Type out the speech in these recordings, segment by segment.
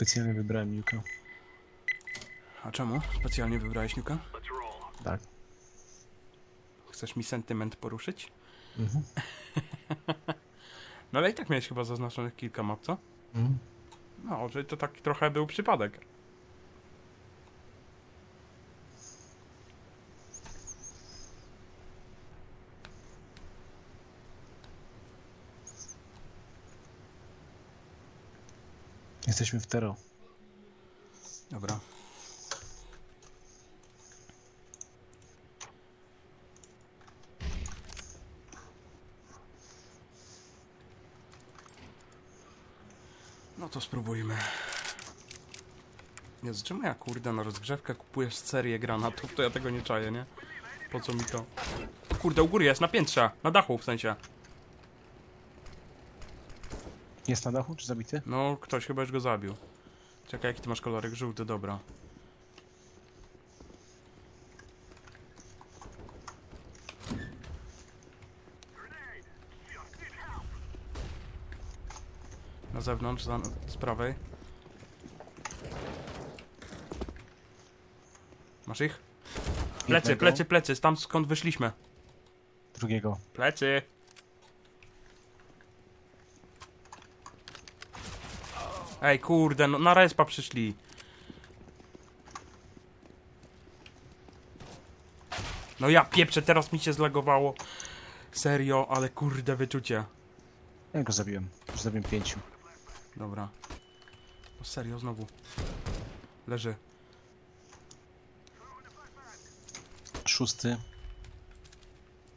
Specjalnie wybrałem Nuka. A czemu? Specjalnie wybrałeś Nuka? Tak. Chcesz mi sentyment poruszyć? Mhm. No ale i tak miałeś chyba zaznaczonych kilka map, co? Mhm. No, że to taki trochę był przypadek. Jesteśmy w Tero. Dobra. No to spróbujmy. Jezu, czemu ja kurde na rozgrzewkę kupujesz serię granatów, to ja tego nie czaję, nie? Po co mi to? Kurde, u góry jest, na piętrze, na dachu w sensie. Jest na dachu, czy zabity? No, ktoś chyba już go zabił. Czekaj, jaki ty masz kolorek? Żółty, dobra. Na zewnątrz, za, z prawej. Masz ich? Plecy, Jednego, plecy, plecy, tam skąd wyszliśmy. Drugiego. Plecy! Ej, kurde, no na respa przyszli. No ja pieprzę, teraz mi się zlagowało. Serio, ale kurde wyczucie. Ja go zabiłem. Już zabiłem pięciu. Dobra. No serio, znowu. Leży. Szósty.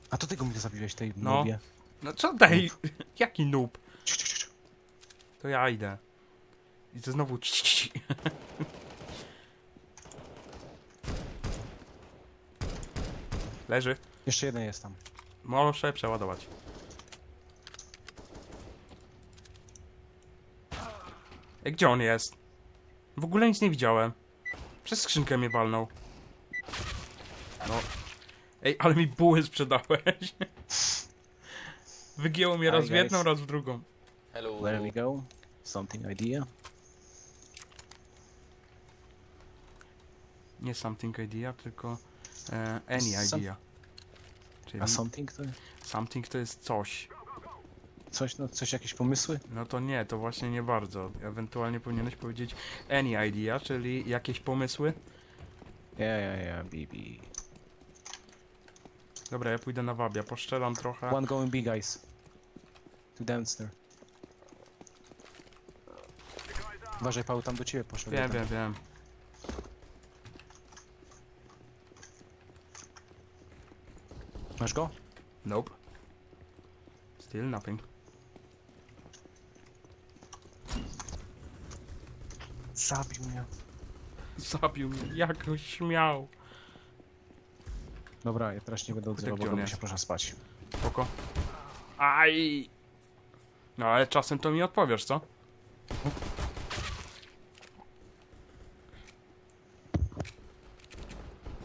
A to tego mnie zabiłeś, tej No. nubie. No co daj? Jaki noob? Ciu, ciu, ciu, ciu. To ja idę. I to znowu Leży. Jeszcze jeden jest tam. Muszę przeładować. Ej, gdzie on jest? W ogóle nic nie widziałem. Przez skrzynkę mnie walnął. No. Ej, ale mi buły sprzedałeś. Wygięło mnie raz w jedną, guys. raz w drugą. Hello. Where we go? Something idea? Nie something idea, tylko e, any Some- idea. Czyli A something to? something to jest coś. Coś, no, coś, jakieś pomysły? No to nie, to właśnie nie bardzo. Ewentualnie powinieneś powiedzieć any idea, czyli jakieś pomysły. Ja, ja, ja, BB. Dobra, ja pójdę na wabia, poszczelam trochę. One going B, guys. To downstairs. Uważaj, Paweł, tam do ciebie poszedł. Wiem, wiem, wiem. Masz go? Nope. Still nothing. Zabił mnie. Zabił mnie, jak śmiał. Dobra, ja teraz nie będę odzywał, bo jest? się proszę spać. Spoko. Aj! No ale czasem to mi odpowiesz, co?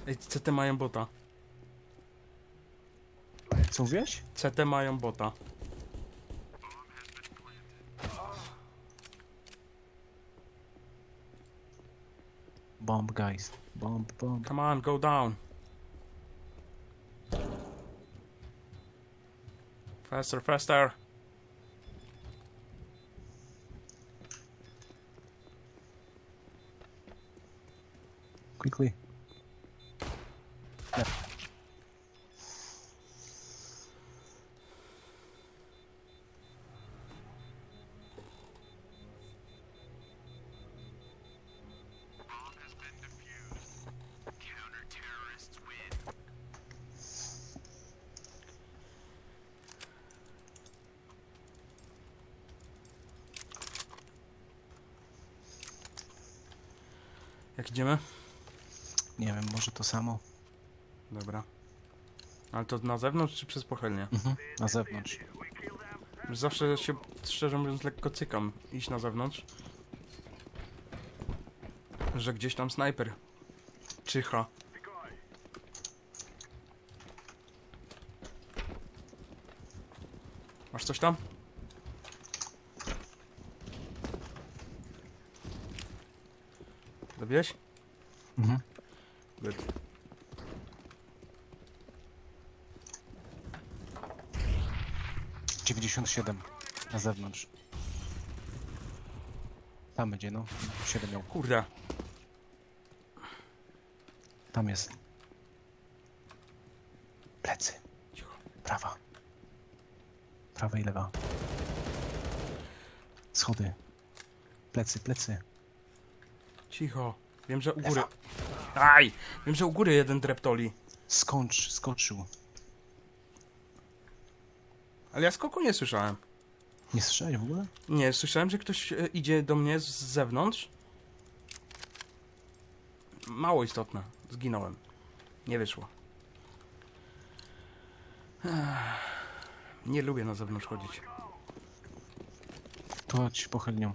Ej, CT mają bota. Co mówiłeś? CT mają bota. Bomb, guys. Bomb, bomb. Come on, go down. Faster, faster. Quickly. Jak idziemy? Nie wiem, może to samo. Dobra. Ale to na zewnątrz czy przez pochylnie? Mhm. Na zewnątrz. Zawsze się, szczerze mówiąc, lekko cykam iść na zewnątrz. Że gdzieś tam snajper czyha. Masz coś tam? Zabiłeś? Mhm. Good. Dziewięćdziesiąt siedem na zewnątrz. Tam będzie, no. 7 miał. Kurde. Tam jest. Plecy. Cicho. Prawa. Prawa i lewa. Schody. Plecy, plecy. Cicho. Wiem, że u góry... Aj! Wiem, że u góry jeden dreptoli. Skończ, skoczył. Ale ja skoku nie słyszałem. Nie słyszałeś w ogóle? Nie, słyszałem, że ktoś e, idzie do mnie z zewnątrz. Mało istotne. Zginąłem. Nie wyszło. Ech. Nie lubię na zewnątrz chodzić. Tu chodź pochylnią.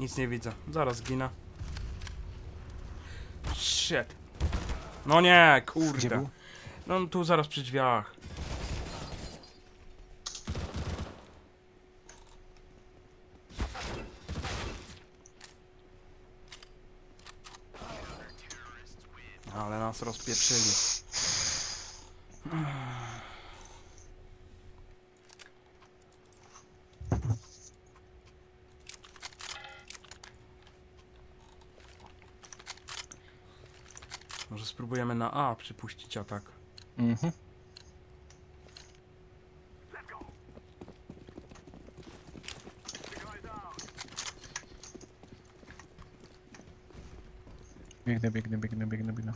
Nic nie widzę. Zaraz zginę. Shit. No nie, Gdzie kurde. był? No tu zaraz przy drzwiach. Ale nas rozpieprzyli. Może spróbujemy na A przypuścić atak. Mhm. Biegnę, biegnę, biegnę, biegnę, biegnę.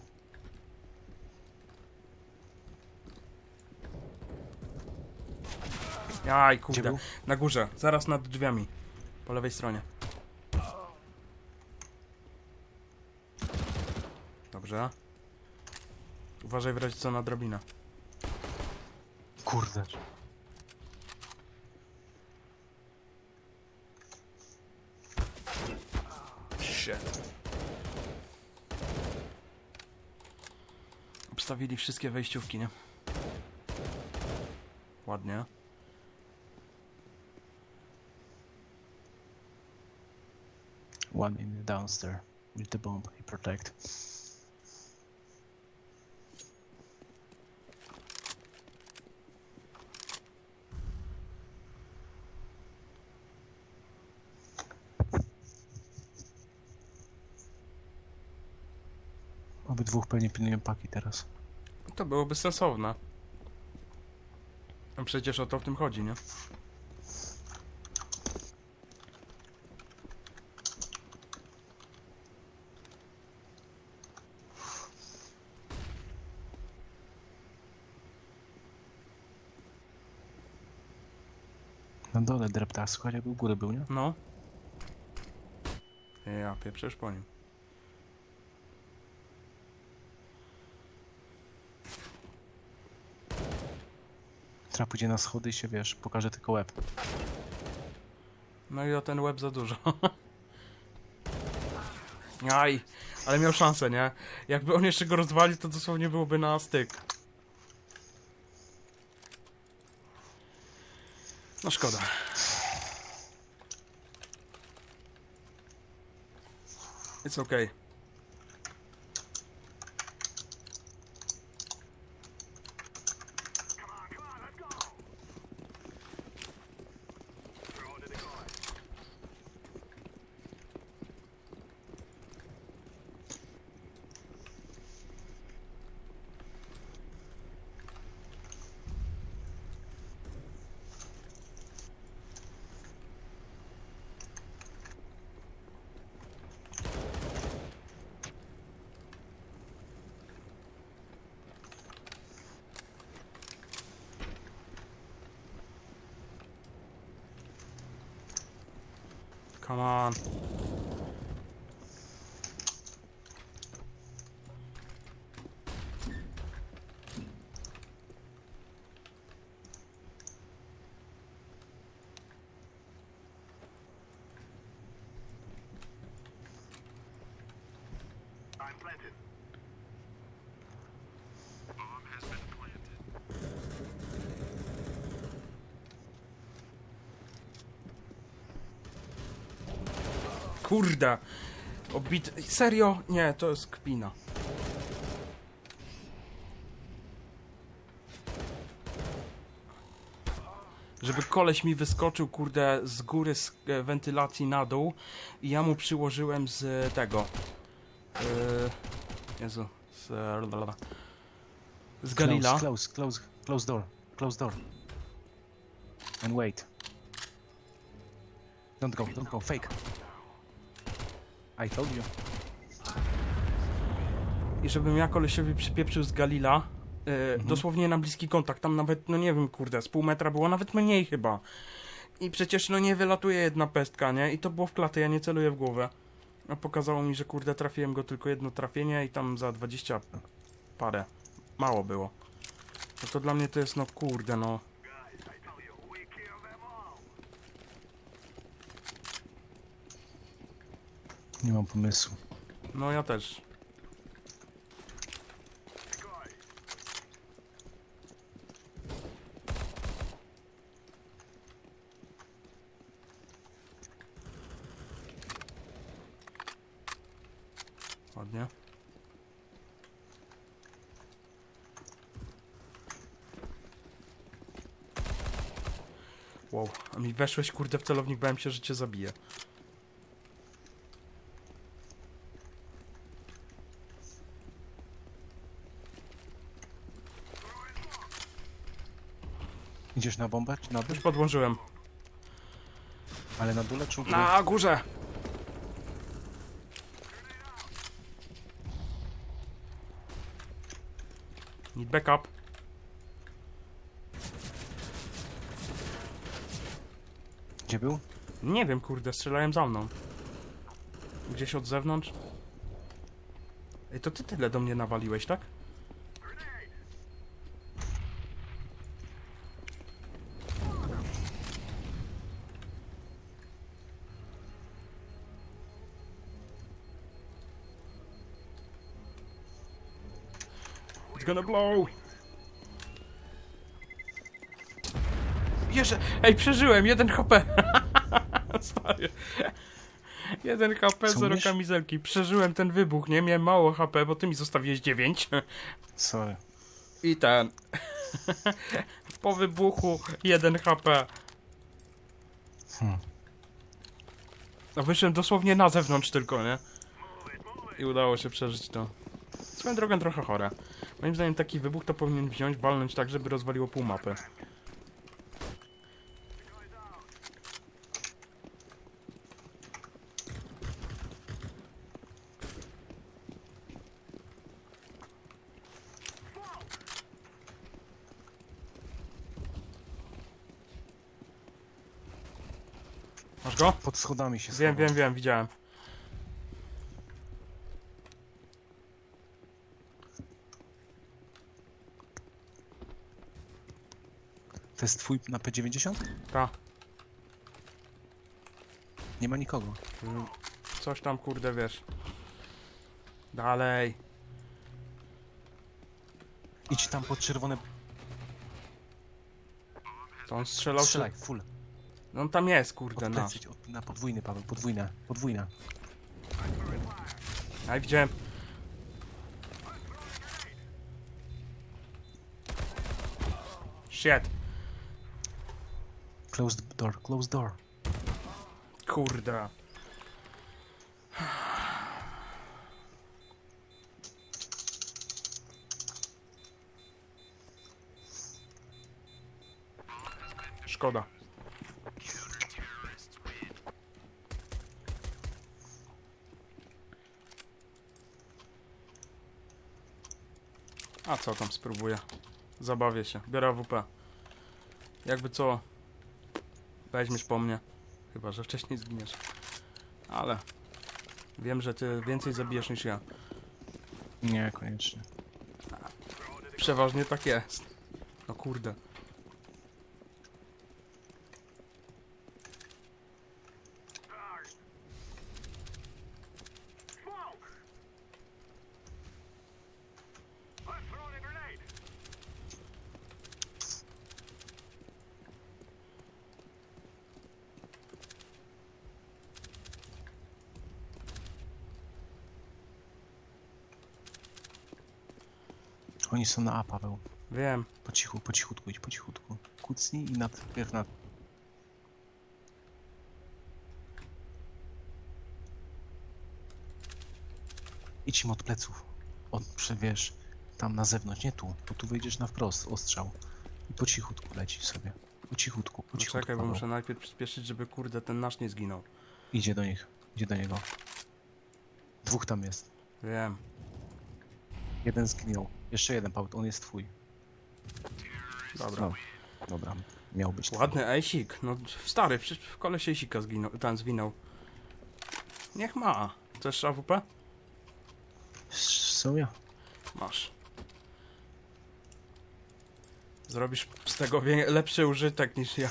Aj, Gdzie kurde. był? Na górze, zaraz nad drzwiami. Po lewej stronie. Dobrze. Uważaj w razie co na drabinę. Kurde. Shit. Obstawili wszystkie wejściówki, nie? Ładnie. One in the downstairs with the bomb. He protect. Obydwóch pewnie pilnują paki teraz. To byłoby sensowne. A przecież o to w tym chodzi, nie? Na dole drepta, słuchaj, jak u góry był, nie? No. Ja pieprzesz po nim. Trzeba pójdzie na schody i się, wiesz, pokaże tylko łeb. No i o ten łeb za dużo. Aj, ale miał szansę, nie? Jakby on jeszcze go rozwalił, to dosłownie byłoby na styk. No szkoda. It's okay. Come on. Kurde. Obity. Serio? Nie, to jest kpina. Żeby koleś mi wyskoczył, kurde, z góry z e, wentylacji na dół i ja mu przyłożyłem z tego. Yy, Jezu. Z, e, z Galila. Close, close, close, close door. Close door. And wait. Don't go, don't go. Fake. I told you. I żebym ja kolesiowi przypieprzył z Galila, e, dosłownie na bliski kontakt, tam nawet, no nie wiem, kurde, z pół metra było, nawet mniej chyba. I przecież, no nie wylatuje jedna pestka, nie? I to było w klatę, ja nie celuję w głowę. A pokazało mi, że kurde, trafiłem go tylko jedno trafienie i tam za 20 parę. Mało było. No to dla mnie to jest, no kurde, no. Nie mam pomysłu. No ja też. Ładnie. Wow, a mi weszłeś kurde w celownik, bałem się, że cię zabiję. Idziesz na bombę czy na dół? Już podłożyłem. Ale na dole czy u góry? Na górze! Need backup. Gdzie był? Nie wiem, kurde, strzelałem za mną. Gdzieś od zewnątrz. Ej, to ty tyle do mnie nawaliłeś, tak? It's gonna blow! Jeszcze! Ej, przeżyłem! Jeden HP! Sorry. Jeden HP, Co zero mówisz? kamizelki. Przeżyłem ten wybuch, nie? Miałem mało HP, bo ty mi zostawiłeś 9. Sorry. I ten. po wybuchu 1 HP. Hmm. A wyszedłem dosłownie na zewnątrz tylko, nie? I udało się przeżyć to. Swoją drogą trochę chore. Moim zdaniem taki wybuch to powinien wziąć, walnąć tak, żeby rozwaliło pół mapy. Masz go? Pod schodami się Wiem, schował. wiem, wiem, widziałem. To jest twój na P90? Ta. Nie ma nikogo. Mm, Coś tam, kurde, wiesz. Dalej. Idź tam pod czerwone... To on strzelał. Strzelaj, full. No on tam jest, kurde, no. od, na podwójny, Paweł, podwójne, podwójne. A widziałem. Shit. Close door, close door. Kurde. Szkoda. A co tam spróbuję? Zabawię się. Biorę AWP. Jakby co? Weźmiesz po mnie. Chyba, że wcześniej zginiesz. Ale wiem, że ty więcej zabijesz niż ja. Nie, koniecznie. Przeważnie tak jest. No kurde. Oni są na A, Paweł. Wiem. Po cichu, po cichutku, idź po cichutku. Kucnij i najpierw na... Idź im od pleców. Od, wiesz, tam na zewnątrz, nie tu, bo tu wyjdziesz na wprost, ostrzał. I po cichutku lecisz sobie. Po cichutku, po cichutku, Poczekaj, bo Paweł. muszę najpierw przyspieszyć, żeby kurde ten nasz nie zginął. Idzie do nich, idzie do niego. Dwóch tam jest. Wiem. Jeden zginął. Jeszcze jeden, Paweł, on jest twój. Dobra. No, dobra, miał być twój. Ładny ejsik. No stary, przecież w kolesie ejsika zginął, ten zwinął. Niech ma. Chcesz AWP? Są ja. Masz. Zrobisz z tego lepszy użytek niż ja.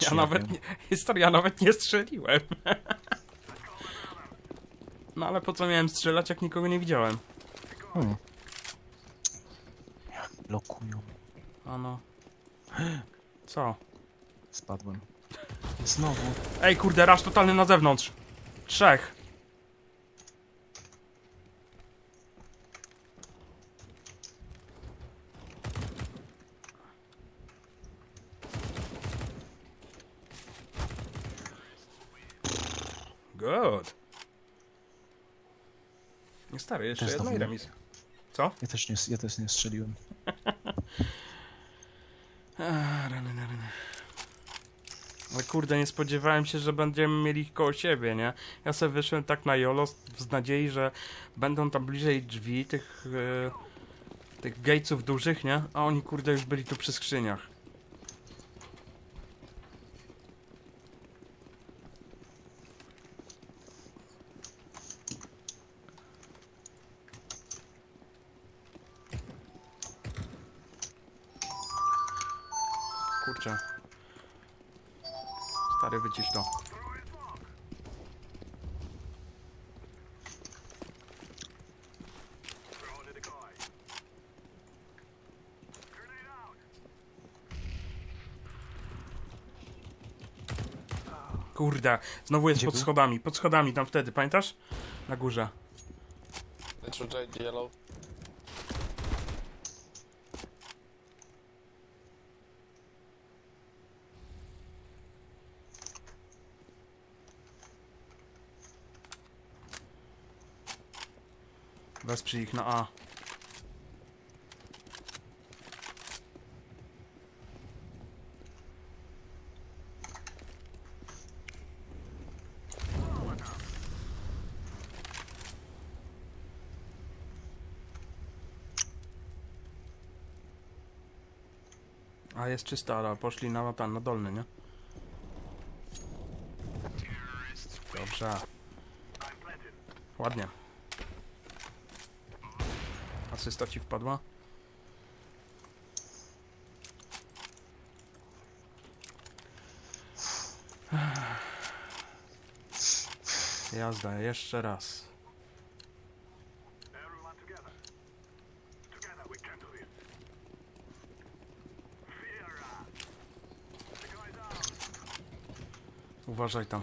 Ja Czy nawet nie, historia, ja nawet nie strzeliłem. No ale po co miałem strzelać, jak nikogo nie widziałem? Hmm. Blokują. Ano. Co? Spadłem. Znowu. Ej, kurde, rasz totalny na zewnątrz. Trzech. Good. Nie stary, jeszcze Też i znowu remis. Co? Ja też nie, ja też nie strzeliłem. A, rany, rany. Ale kurde, nie spodziewałem się, że będziemy mieli ich koło siebie, nie? Ja sobie wyszłem tak na jolo z- nadziei, że będą tam bliżej drzwi tych, e, tych gatesów dużych, nie? A oni kurde już byli tu przy skrzyniach. Kurde, znowu jest Gdzie pod był? schodami, pod schodami tam wtedy, pamiętasz? Na górze. Let's rotate yellow. Wesprzyj ich na A. Jest czysta, ale poszli na ten, na dolny, nie? Dobrze. Ładnie. Asysta ci wpadła? Jazda, jeszcze raz. Uważaj tam.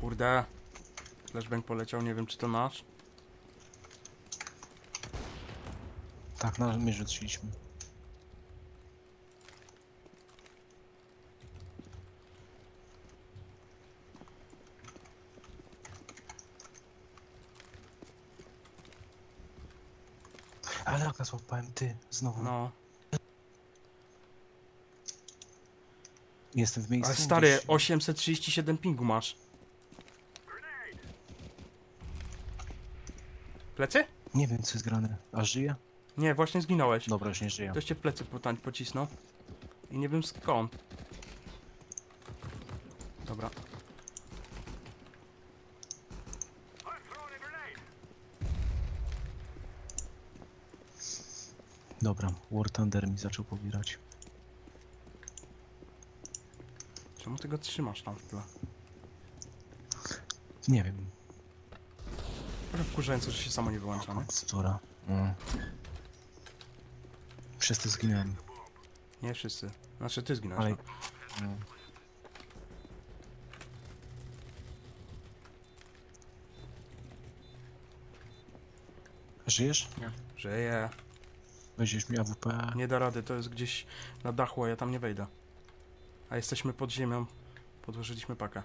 Kurde. Flashbang poleciał, nie wiem czy to nasz. Tak, na my rzuciliśmy. Ale jak nas łapałem ty, znowu. No. Jestem w miejscu. Ale stary, gdzieś- 837 pingu masz. Plecy? Nie wiem co jest grane. A żyje? Nie, właśnie zginąłeś. Dobra, już nie żyje. Ktoś cię w plecy potań pocisnął. I nie wiem skąd. Dobra. Dobra, War Thunder mi zaczął pobierać. Czemu ty go trzymasz tam w tle? Nie wiem. Trochę wkurzające, że się samo nie wyłącza, nie? Stora. Mm. Przez to zginąłem. Nie wszyscy. Znaczy ty zginąłeś. Ale... no. Mm. Żyjesz? Żyje. Weźmiesz mi AWP. Nie da rady, to jest gdzieś na dachu, a ja tam nie wejdę. A jesteśmy pod ziemią. Podłożyliśmy pakę.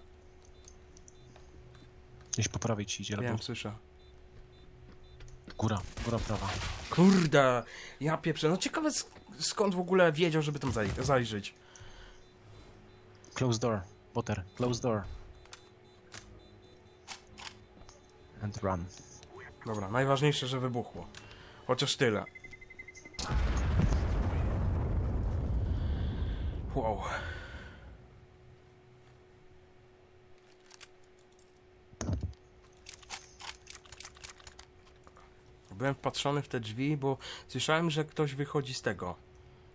Gdzieś po prawej ci idzie, albo Wiem, słyszę. góra, góra prawa. Kurde, ja pieprzę. No ciekawe sk- skąd w ogóle wiedział, żeby tam zaj- zajrzeć. Close door, Potter, close door. And run. Dobra, najważniejsze, że wybuchło. Chociaż tyle. Wow. Byłem wpatrzony w te drzwi, bo słyszałem, że ktoś wychodzi z tego.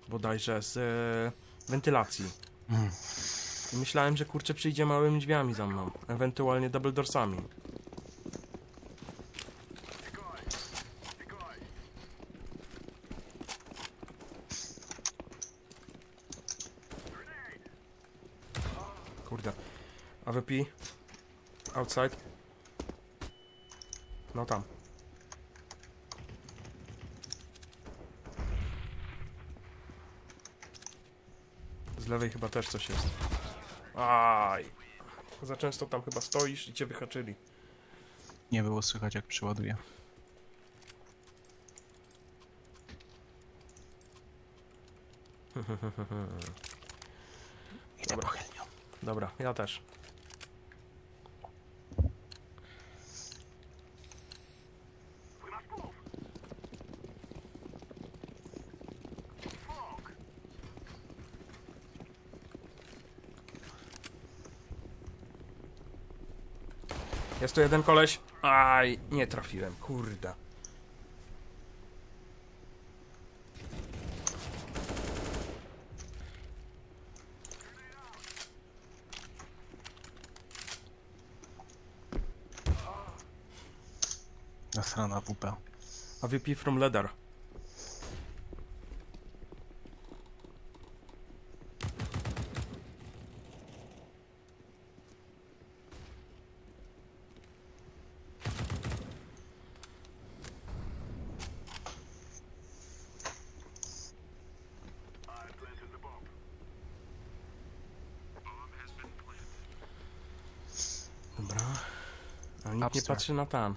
Bodajże z e, wentylacji. Mm. I myślałem, że kurczę przyjdzie małymi drzwiami za mną. Ewentualnie double doorsami. Kurde. AWP. Outside. No tam. Z lewej chyba też coś jest. Aj. Za często tam chyba stoisz i cię wyhaczyli. Nie było słychać jak przeładuje. Idę Dobra. pochylnią. Dobra, ja też. Tu jeden koleś. Aj, nie trafiłem, kurde. Nasrana WP. AVP from leather. Patrzy na tam.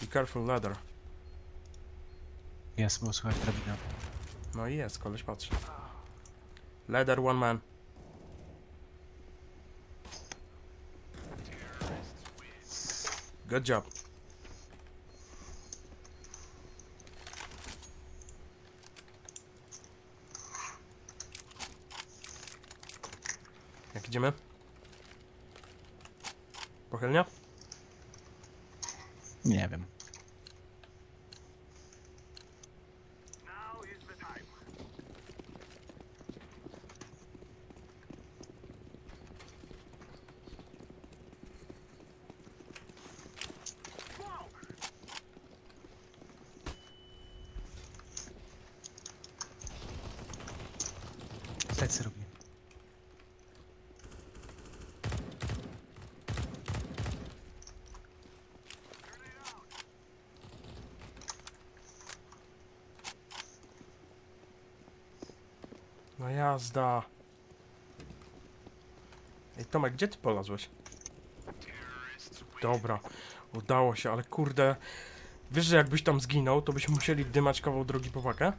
Be careful ladder. Jest, było słychać drabinę. No i jest, koleś patrzy. Leather one man. Good job. Jak idziemy? Pochylnia? Nie wiem. Plecy No jazda. Ej, Tomek, gdzie ty polazłeś? Dobra, udało się, ale kurde... Wiesz, że jakbyś tam zginął, to byśmy musieli dymać kawał drogi po wakę?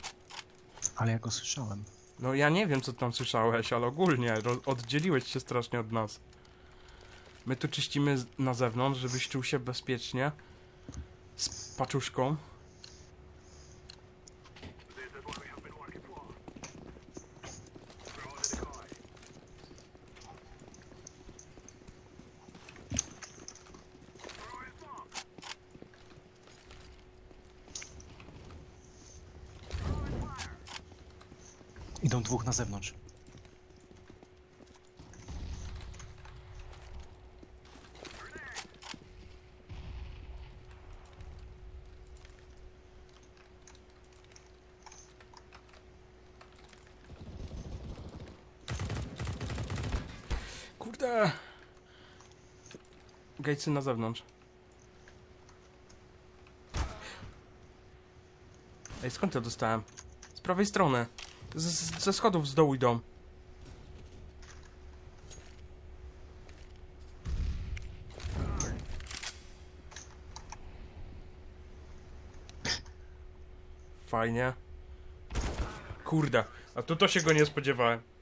Ale ja go słyszałem. No ja nie wiem, co tam słyszałeś, ale ogólnie oddzieliłeś się strasznie od nas. My tu czyścimy na zewnątrz, żebyś czuł się bezpiecznie. Z paczuszką. Idą dwóch na zewnątrz. Kurde! Gatesy na zewnątrz. Ej, skąd to dostałem? Z prawej strony. Z, z, ze schodów z dołu idą. Fajnie. Kurde, a tu to się go nie spodziewałem.